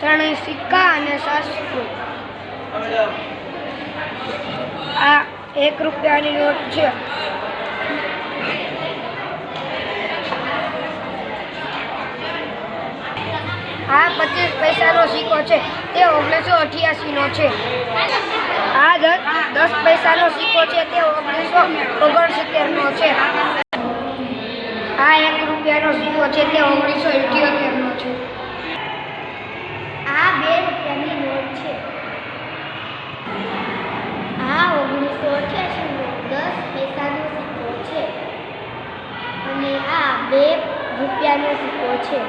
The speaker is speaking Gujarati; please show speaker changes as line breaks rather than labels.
ત્રણેય સિક્કા અને શાસ્ત્રો આ એક રૂપિયાની નોટ છે. આ પચીસ પૈસાનો સિક્કો છે. તે ઓગણીસો અઠ્યાસીનો છે. આ દસ પૈસાનો સિક્કો છે. તે ઓગણીસો ઓગણસિત્તેરનો છે. આ એક રૂપિયાનો સિક્કો છે. તે ઓગણીસો ઇઠ્યોતેરનો છે
આ બે રૂપિયાની નોટ છે આ ઓગણીસો અઠ્યાસીનો દસ પૈસાનો સિક્કો છે અને આ બે રૂપિયાનો સિક્કો છે.